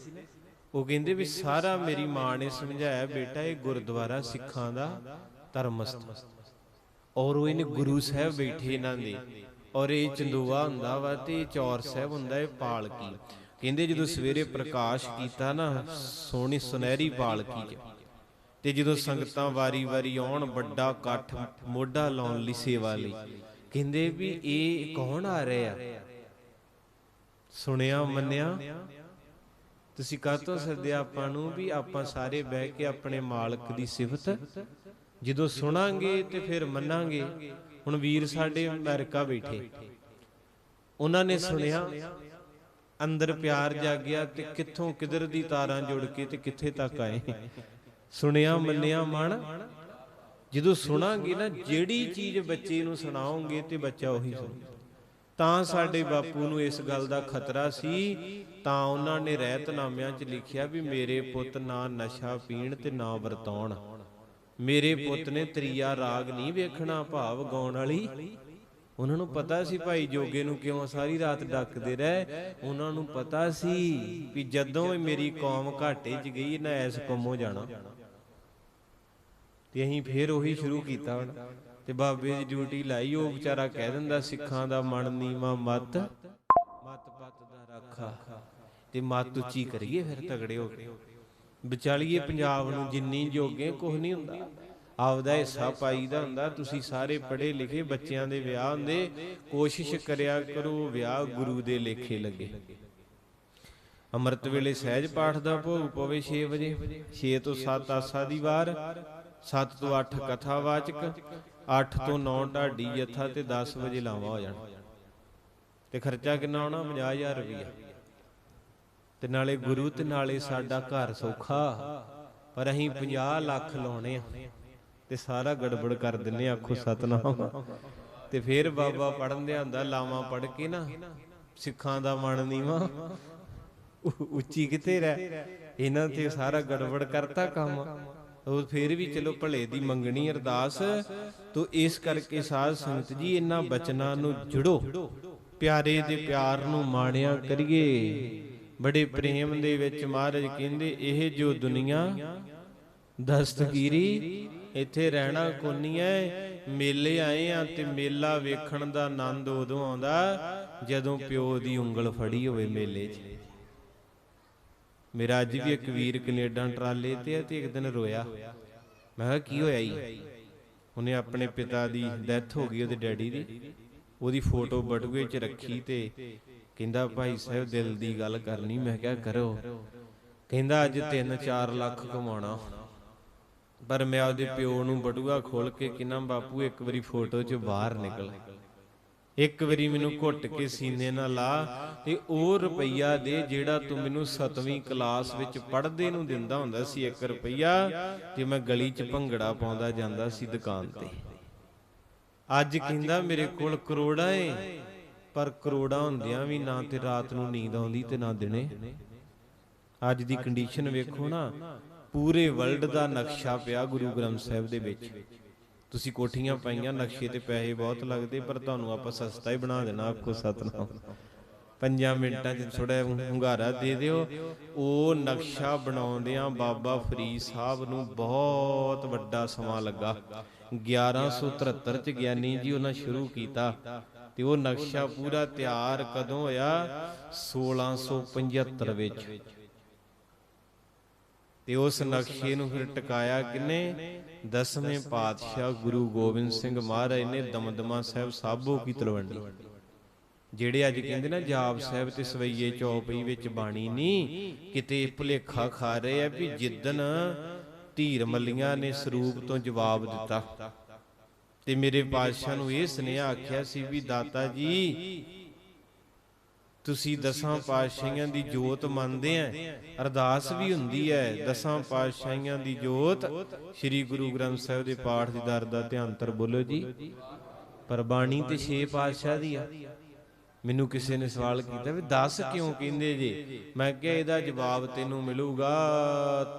ਉਹ ਕਹਿੰਦੇ ਵੀ, ਸਾਰਾ ਮੇਰੀ ਮਾਂ ਨੇ ਸਮਝਾਇਆ, ਬੇਟਾ, ਇਹ ਗੁਰਦੁਆਰਾ ਸਿੱਖਾਂ ਦਾ ਧਰਮ ਸਥਾਨ ਔਰ ਉਹ ਇਹਨੇ ਗੁਰੂ ਸਾਹਿਬ ਬੈਠੇ ਇਹਨਾਂ ਦੇ। ਔਰ ਇਹ ਚੰਦੋਆ ਹੁੰਦਾ ਵਾ ਤੇ ਚੌਰ ਸਾਹਿਬ ਹੁੰਦਾ, ਇਹ ਪਾਲਕੀ। ਕਹਿੰਦੇ ਜਦੋਂ ਸਵੇਰੇ ਪ੍ਰਕਾਸ਼ ਕੀਤਾ ਨਾ, ਸੋਹਣੀ ਸੁਨਹਿਰੀ ਪਾਲਕੀ ਤੇ ਜਦੋਂ ਸੰਗਤਾਂ ਵਾਰੀ-ਵਾਰੀ ਆਉਣ, ਵੱਡਾ ਇਕੱਠ ਮੋਢਾ ਲਾਉਣ ਲਈ ਸੇਵਾ ਲਈ, ਕਹਿੰਦੇ ਵੀ ਇਹ ਕੌਣ ਆ ਰਿਹਾ? ਸੁਣਿਆ, ਮੰਨਿਆ? ਤੁਸੀਂ ਕਾਹਤੋਂ ਸੱਦਿਆ ਆਪਾਂ ਨੂੰ ਵੀ ਆਪਾਂ ਸਾਰੇ ਬਹਿ ਕੇ ਆਪਣੇ ਮਾਲਕ ਦੀ ਸਿਫਤ? ਜਦੋਂ ਸੁਣਾਂਗੇ ਤੇ ਫਿਰ ਮੰਨਾਂਗੇ। ਹੁਣ ਵੀਰ ਸਾਡੇ ਅਮਰੀਕਾ ਬੈਠੇ। ਉਹਨਾਂ ਨੇ ਸੁਣਿਆ ਅੰਦਰ ਪਿਆਰ ਜਾਗਿਆ ਤੇ ਕਿੱਥੋਂ ਕਿਧਰ ਦੀ ਤਾਰਾਂ ਜੁੜ ਕੇ ਤੇ ਕਿੱਥੇ ਤੱਕ ਆਏ। ਸੁਣਿਆ, ਮੰਨਿਆ ਮਨ ਜਦੋਂ ਸੁਣਾਂਗੇ ਨਾ, ਜਿਹੜੀ ਚੀਜ਼ ਬੱਚੇ ਨੂੰ ਸੁਣਾਓਗੇ ਤੇ ਬੱਚਾ ਉਹੀ ਸੁਣੂ। ਤਾਂ ਸਾਡੇ ਬਾਪੂ ਨੂੰ ਇਸ ਗੱਲ ਦਾ ਖਤਰਾ ਸੀ, ਤਾਂ ਉਹਨਾਂ ਨੇ ਰਹਿਤਨਾਮਿਆਂ 'ਚ ਲਿਖਿਆ ਵੀ ਮੇਰੇ ਪੁੱਤ ਨਾ ਨਸ਼ਾ ਪੀਣ ਤੇ ਨਾ ਵਰਤਾਉਣ ਮੇਰੇ ਪੁੱਤ ਨੇ ਤਰੀਆ ਰਾਗ ਨਹੀਂ ਵੇਖਣਾ, ਭਾਵ ਗਾਉਣ ਵਾਲੀ। ਉਹਨਾਂ ਨੂੰ ਪਤਾ ਸੀ ਭਾਈ ਜੋਗੇ ਨੂੰ ਕਿਉਂ ਸਾਰੀ ਰਾਤ ਡੱਕਦੇ ਰਹੇ? ਉਹਨਾਂ ਨੂੰ ਪਤਾ ਸੀ ਵੀ ਜਦੋਂ ਇਹ ਮੇਰੀ ਕੌਮ ਘਾਟੇ 'ਚ ਗਈ ਨਾ ਐਸ ਕੰਮੋਂ ਜਾਣਾ। ਤੇ ਅਸੀਂ ਫੇਰ ਉਹੀ ਸ਼ੁਰੂ ਕੀਤਾ ਤੇ ਬਾਬੇ ਦੀ ਡਿਊਟੀ ਲਾਈ, ਉਹ ਵਿਚਾਰਾ ਕਹਿ ਦਿੰਦਾ, ਸਿੱਖਾਂ ਦਾ ਮਨ ਨੀਵਾ ਮਤ। ਮਤ ਪਤ ਦਾ ਰਾਖਾ। ਤੇ ਮਤ ਉੱਚੀ ਕਰੀਏ, ਫਿਰ ਤਗੜੇ ਹੋ ਕੇ। ਵਿਚਾਲੀਏ ਪੰਜਾਬ ਨੂੰ ਜਿੰਨੀ ਜੋਗੇ ਕੁਝ ਨਹੀਂ ਹੁੰਦਾ। ਆਪਦਾ ਹਿੱਸਾ ਪਾਈਦਾ ਹੁੰਦਾ, ਤੁਸੀਂ ਸਾਰੇ ਪੜ੍ਹੇ ਲਿਖੇ ਬੱਚਿਆਂ ਦੇ ਵਿਆਹ ਹੁੰਦੇ, ਕੋਸ਼ਿਸ਼ ਕਰਿਆ ਕਰੋ ਵਿਆਹ ਗੁਰੂ ਦੇ ਲੇਖੇ ਲੱਗੇ। ਅੰਮ੍ਰਿਤ ਵੇਲੇ ਸਹਿਜ ਪਾਠ ਦਾ ਭੋਗ ਪਵੇ 6 ਵਜੇ 6 ਤੋਂ 7 ਆਸਾ ਦੀ ਵਾਰ 7 ਤੋਂ 8 ਕਥਾਵਾਚਕ 8 ਤੋਂ 9 ਢਾਡੀ ਜਥਾ ਤੇ 10 ਵਜੇ ਲਾਵਾ ਹੋ ਜਾਣਾ। ਤੇ ਖਰਚਾ ਕਿੰਨਾ ਆਉਣਾ 50000 ਰੁਪਇਆ ਤੇ ਨਾਲੇ ਗੁਰੂ ਤੇ ਨਾਲੇ ਸਾਡਾ ਘਰ ਸੌਖਾ, ਪਰ ਅਸੀਂ 50 ਲੱਖ ਲਾਉਣੇ ਆ। ਤੇ ਸਾਰਾ ਗੜਬੜ ਕਰ ਦਿੰਨੇ ਆਖੋ ਸਤਨਾਮ। ਤੇ ਫਿਰ ਬਾਬਾ ਪੜਨ ਦੇ ਆਂਦਾ ਲਾਵਾਂ ਪੜ ਕੇ ਨਾ, ਸਿੱਖਾਂ ਦਾ ਮਨ ਨੀਵਾ ਉ- ਉੱਚੀ ਕਿੱਥੇ ਰਹਿ? ਇਹਨਾਂ ਤੇ ਸਾਰਾ ਗੜਬੜ ਕਰਤਾ ਕੰਮ। ਉਹ ਫਿਰ ਵੀ ਚਲੋ ਭਲੇ ਦੀ ਮੰਗਣੀ ਅਰਦਾਸ, ਤੋ ਇਸ ਕਰਕੇ ਸਾਧ ਸੰਗਤ ਜੀ, ਇਹਨਾਂ ਬਚਨਾਂ ਨੂੰ ਜੁੜੋ। ਪਿਆਰੇ ਦੇ ਪਿਆਰ ਨੂੰ ਮਾਣਿਆ ਕਰੀਏ। ਬੜੇ ਪ੍ਰੇਮ ਦੇ ਵਿੱਚ ਮਹਾਰਾਜ ਕਹਿੰਦੇ, ਇਹ ਜੋ ਦੁਨੀਆ ਦਸਤਗੀਰੀ ਇੱਥੇ ਰਹਿਣਾ ਕੋਨੀ ਐ। ਮੇਲੇ ਆਏ ਆ ਤੇ ਮੇਲਾ ਵੇਖਣ ਦਾ ਆਨੰਦ ਉਦੋਂ ਆਉਂਦਾ ਜਦੋਂ ਪਿਓ ਦੀ ਉਂਗਲ ਫੜੀ ਹੋਵੇ ਮੇਲੇ 'ਚ। ਮੇਰਾ ਅੱਜ ਵੀ ਇੱਕ ਵੀਰ ਕੈਨੇਡਾ ਟਰਾਲੇ ਤੇ ਤੇ ਇੱਕ ਦਿਨ ਰੋਇਆ। ਮੈਂ ਕਿਹਾ, ਕੀ ਹੋਇਆ ਈ? ਉਹਨੇ ਆਪਣੇ ਪਿਤਾ ਦੀ ਡੈਥ ਹੋ ਗਈ ਉਹਦੇ ਡੈਡੀ ਦੀ। ਉਹਦੀ ਫੋਟੋ ਬਟੂਏ 'ਚ ਰੱਖੀ ਤੇ ਕਹਿੰਦਾ, ਭਾਈ ਸਾਹਿਬ, ਦਿਲ ਦੀ ਗੱਲ ਕਰਨੀ। ਮੈਂ ਕਿਹਾ, ਕਰੋ। ਕਹਿੰਦਾ, ਅੱਜ 3-4 ਲੱਖ ਕਮਾਉਣਾ। ਪਰ ਮੈਂ ਉਹਦੇ ਪਿਓ ਨੂੰ ਬਟੂਆ ਖੋਲ ਕੇ ਕਿੰਨਾ ਬਾਪੂ, ਇੱਕ ਵਾਰੀ ਫੋਟੋ 'ਚ ਬਾਹਰ ਨਿਕਲ ਇੱਕ ਵਾਰੀ ਮੈਨੂੰ ਘੁੱਟ ਕੇ ਸੀਨੇ ਨਾਲ ਲਾ ਤੇ ਉਹ ਰੁਪਈਆ ਦੇ ਜਿਹੜਾ ਤੂੰ ਮੈਨੂੰ 7ਵੀਂ ਕਲਾਸ ਵਿੱਚ ਪੜ੍ਹਦੇ ਨੂੰ ਦਿੰਦਾ ਹੁੰਦਾ ਸੀ 1 ਰੁਪਈਆ ਤੇ ਮੈਂ ਗਲੀ 'ਚ ਭੰਗੜਾ ਪਾਉਂਦਾ ਜਾਂਦਾ ਸੀ ਦੁਕਾਨ ਤੇ। ਅੱਜ ਕਹਿੰਦਾ ਮੇਰੇ ਕੋਲ ਕਰੋੜਾਂ ਏ, ਪਰ ਕਰੋੜਾਂ ਹੁੰਦਿਆਂ ਵੀ ਨਾ ਤੇ ਰਾਤ ਨੂੰ ਨੀਂਦ ਆਉਂਦੀ ਤੇ ਨਾ ਦਿਨੇ। ਅੱਜ ਦੀ ਕੰਡੀਸ਼ਨ ਵੇਖੋ ਨਾ ਪੂਰੇ ਵਰਲਡ ਦਾ ਨਕਸ਼ਾ ਪਿਆ ਗੁਰੂ ਗ੍ਰੰਥ ਸਾਹਿਬ ਦੇ ਵਿੱਚ। ਤੁਸੀਂ ਕੋਠੀਆਂ ਪਾਈਆਂ, ਨਕਸ਼ੇ ਤੇ ਪੈਸੇ ਬਹੁਤ ਲੱਗਦੇ, ਪਰ ਤੁਹਾਨੂੰ ਆਪਾਂ ਸਸਤਾ ਹੀ ਬਣਾ ਦੇਣਾ ਆਖੋ ਸਤਨਾਮ। ਪੰਜਾਂ ਮਿੰਟਾਂ 'ਚ ਥੋੜਾ ਹੁੰਗਾਰਾ ਦੇ ਦਿਓ। ਉਹ ਨਕਸ਼ਾ ਬਣਾਉਂਦਿਆਂ ਬਾਬਾ ਫਰੀਦ ਸਾਹਿਬ ਨੂੰ ਬਹੁਤ ਵੱਡਾ ਸਮਾਂ ਲੱਗਾ। 1173 ਚ ਗਿਆਨੀ ਜੀ ਉਹਨਾਂ ਸ਼ੁਰੂ ਕੀਤਾ ਤੇ ਉਹ ਨਕਸ਼ਾ ਪੂਰਾ ਤਿਆਰ ਕਦੋਂ ਹੋਇਆ? 1675 ਵਿੱਚ। ਤੇ ਉਸ ਨਕਸ਼ੇ ਨੂੰ ਫਿਰ ਟਿਕਾਇਆ ਕਿਨੇ? ਦਸਵੇਂ ਪਾਤਸ਼ਾਹ ਗੁਰੂ ਗੋਬਿੰਦ ਸਿੰਘ ਮਹਾਰਾਜ ਨੇ ਦਮਦਮਾ ਸਾਹਿਬ ਸਾਬੋ ਕੀ ਤਲਵੰਡੀ। ਜਿਹੜੇ ਅੱਜ ਕਹਿੰਦੇ ਨਾ, ਜਾਪ ਸਾਹਿਬ ਤੇ ਸਵਈਏ ਚੌਪਈ ਵਿੱਚ ਬਾਣੀ ਨਹੀਂ, ਕਿਤੇ ਭੁਲੇਖਾ ਖਾ ਰਹੇ ਆ ਵੀ ਜਿੱਦਨ ਧੀਰ ਮੱਲੀਆਂ ਨੇ ਸਰੂਪ ਤੋਂ ਜਵਾਬ ਦਿੱਤਾ। ਤੇ ਮੇਰੇ ਪਾਤਸ਼ਾਹ ਨੂੰ ਇਹ ਸੁਨੇਹਾ ਆਖਿਆ ਸੀ ਵੀ ਦਾਤਾ ਜੀ ਤੁਸੀਂ ਦਸਾਂ ਪਾਤਸ਼ਾਹੀਆਂ ਦੀ ਜੋਤ ਮੰਨਦੇ ਆ। ਅਰਦਾਸ ਵੀ ਹੁੰਦੀ ਹੈ। ਦਸਾਂ ਪਾਤਸ਼ਾਹੀਆਂ ਦੀ ਜੋਤ। ਸ੍ਰੀ ਗੁਰੂ ਗ੍ਰੰਥ ਸਾਹਿਬ ਦੇ ਪਾਠ ਦੀ ਦਰ ਦਾ ਧਿਆਨ ਤਰ ਬੋਲੋ ਜੀ। ਪਰ ਬਾਣੀ ਤੇ ਛੇ ਪਾਤਸ਼ਾਹ ਦੀ ਆ। ਮੈਨੂੰ ਕਿਸੇ ਨੇ ਸਵਾਲ ਕੀਤਾ ਵੀ ਦੱਸ ਕਿਉਂ ਕਹਿੰਦੇ ਜੇ? ਮੈਂ ਕਿਹਾ ਇਹਦਾ ਜਵਾਬ ਤੈਨੂੰ ਮਿਲੂਗਾ।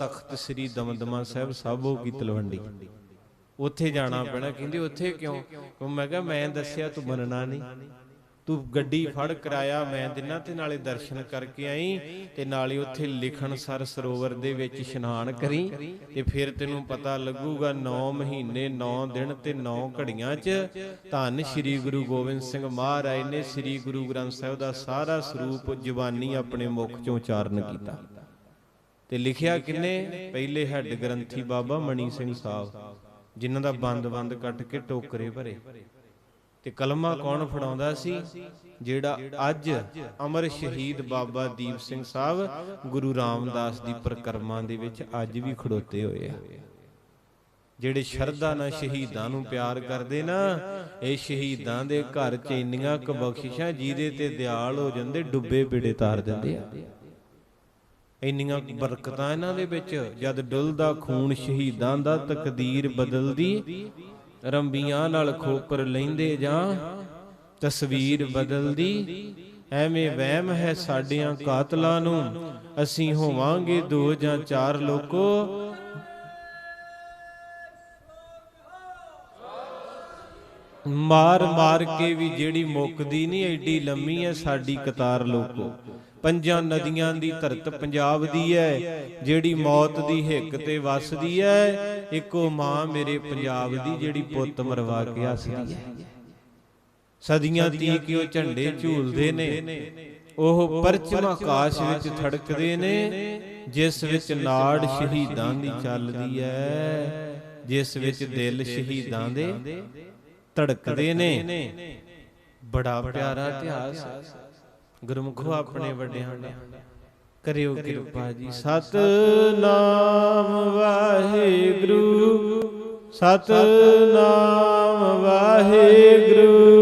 ਤਖਤ ਸ੍ਰੀ ਦਮਦਮਾ ਸਾਹਿਬ ਸਾਬੋ ਕੀ ਤਲਵੰਡੀ ਉੱਥੇ ਜਾਣਾ ਪੈਣਾ। ਕਹਿੰਦੀ ਉੱਥੇ ਕਿਉਂ? ਮੈਂ ਕਿਹਾ ਮੈਂ ਦੱਸਿਆ ਤੂੰ ਮੰਨਣਾ ਨਹੀਂ। ਤੂੰ ਗੱਡੀ ਫੜ ਕਰਾਇਆ, ਮੈਂ ਦਿਨਾਂ ਤੇ ਨਾਲੇ ਦਰਸ਼ਨ ਕਰਕੇ ਆਈ ਤੇ ਨਾਲੇ ਉੱਥੇ ਲਿਖਣ ਸਰ ਸਰੋਵਰ ਦੇ ਵਿੱਚ ਇਸ਼ਨਾਨ ਕਰੀ ਤੇ ਫਿਰ ਤੈਨੂੰ ਪਤਾ ਲੱਗੂਗਾ 9 ਮਹੀਨੇ 9 ਦਿਨ ਤੇ 9 ਘੜੀਆਂ 'ਚ ਧੰਨ ਸ੍ਰੀ ਗੁਰੂ ਗੋਬਿੰਦ ਸਿੰਘ ਮਹਾਰਾਜ ਨੇ ਸ੍ਰੀ ਗੁਰੂ ਗ੍ਰੰਥ ਸਾਹਿਬ ਦਾ ਸਾਰਾ ਸਰੂਪ ਜ਼ੁਬਾਨੀ ਆਪਣੇ ਮੁਖ 'ਚੋਂ ਉਚਾਰਨ ਕੀਤਾ। ਤੇ ਲਿਖਿਆ ਕਿੰਨੇ? ਪਹਿਲੇ ਹੈੱਡ ਗ੍ਰੰਥੀ ਬਾਬਾ ਮਣੀ ਸਿੰਘ ਸਾਹਿਬ, ਜਿਨ੍ਹਾਂ ਦਾ ਬੰਦ-ਬੰਦ ਕੱਟ ਕੇ ਟੋਕਰੇ ਭਰੇ। ਤੇ ਕਲਮਾ ਕੌਣ ਫੜਾਉਂਦਾ ਸੀ? ਜਿਹੜਾ ਅੱਜ ਅਮਰ ਸ਼ਹੀਦ ਬਾਬਾ ਦੀਪ ਸਿੰਘ ਸਾਹਿਬ ਗੁਰੂ ਰਾਮਦਾਸ ਦੀ ਪ੍ਰਕਰਮਾਂ ਦੇ ਵਿੱਚ ਅੱਜ ਵੀ ਖੜੋਤੇ ਹੋਏ ਆ। ਜਿਹੜੇ ਸ਼ਰਧਾ ਨਾਲ ਸ਼ਹੀਦਾਂ ਨੂੰ ਪਿਆਰ ਕਰਦੇ ਨਾ, ਇਹ ਸ਼ਹੀਦਾਂ ਦੇ ਘਰ ਚ ਇੰਨੀਆਂ ਕ ਬਖਸ਼ਿਸ਼ਾਂ ਜਿਹਦੇ ਤੇ ਦਿਆਲ ਹੋ ਜਾਂਦੇ, ਡੁੱਬੇ ਬਿੜੇ ਤਾਰ ਦਿੰਦੇ ਆ। ਇੰਨੀਆਂ ਬਰਕਤਾਂ ਇਹਨਾਂ ਦੇ ਵਿੱਚ, ਜਦ ਡੁੱਲਦਾ ਖੂਨ ਸ਼ਹੀਦਾਂ ਦਾ ਤਕਦੀਰ ਬਦਲਦੀ ਰੰਬੀਆਂ ਨਾਲ ਖੋਪਰ ਲੈਂਦੇ ਜਾਂ ਤਸਵੀਰ ਬਦਲਦੀ, ਐਵੇਂ ਵਹਿਮ ਹੈ ਸਾਡਿਆਂ ਕਾਤਲਾਂ ਨੂੰ। ਅਸੀਂ ਹੋਵਾਂਗੇ ਦੋ ਜਾਂ ਚਾਰ ਲੋਕੋ। ਮਾਰ ਮਾਰ ਕੇ ਵੀ ਜਿਹੜੀ ਮੁੱਕਦੀ ਨਹੀਂ, ਐਡੀ ਲੰਮੀ ਹੈ ਸਾਡੀ ਕਤਾਰ ਲੋਕੋ। ਪੰਜਾਂ ਨਦੀਆਂ ਦੀ ਧਰਤ ਪੰਜਾਬ ਦੀ ਹੈ ਜਿਹੜੀ ਮੌਤ ਦੀ ਹਿੱਕ ਤੇ ਵਸਦੀ ਹੈ ਇੱਕੋ ਮਾਂ ਮੇਰੇ ਪੰਜਾਬ ਦੀ ਜਿਹੜੀ ਪੁੱਤ ਮਰਵਾ ਕੇ ਹੱਸਦੀ ਹੈ। ਸਦੀਆਂ ਤੀ ਕਿ ਉਹ ਝੰਡੇ ਝੂਲਦੇ ਨੇ ਉਹ ਪਰਚਮ ਆਕਾਸ਼ ਵਿੱਚ ਥੜਕਦੇ ਨੇ ਜਿਸ ਵਿੱਚ ਨਾੜ ਸ਼ਹੀਦਾਂ ਦੀ ਚੱਲਦੀ ਹੈ ਜਿਸ ਵਿੱਚ ਦਿਲ ਸ਼ਹੀਦਾਂ ਦੇ ਧੜਕਦੇ ਨੇ। ਬੜਾ ਪਿਆਰਾ ਇਤਿਹਾਸ ਗੁਰਮੁਖੋ ਆਪਣੇ ਵੱਡਿਆਂ ਦਾ। ਕਰਿਓ ਕਿਰਪਾ ਜੀ। ਸਤਨਾਮ ਵਾਹਿਗੁਰੂ। ਸਤਨਾਮ ਵਾਹਿਗੁਰੂ।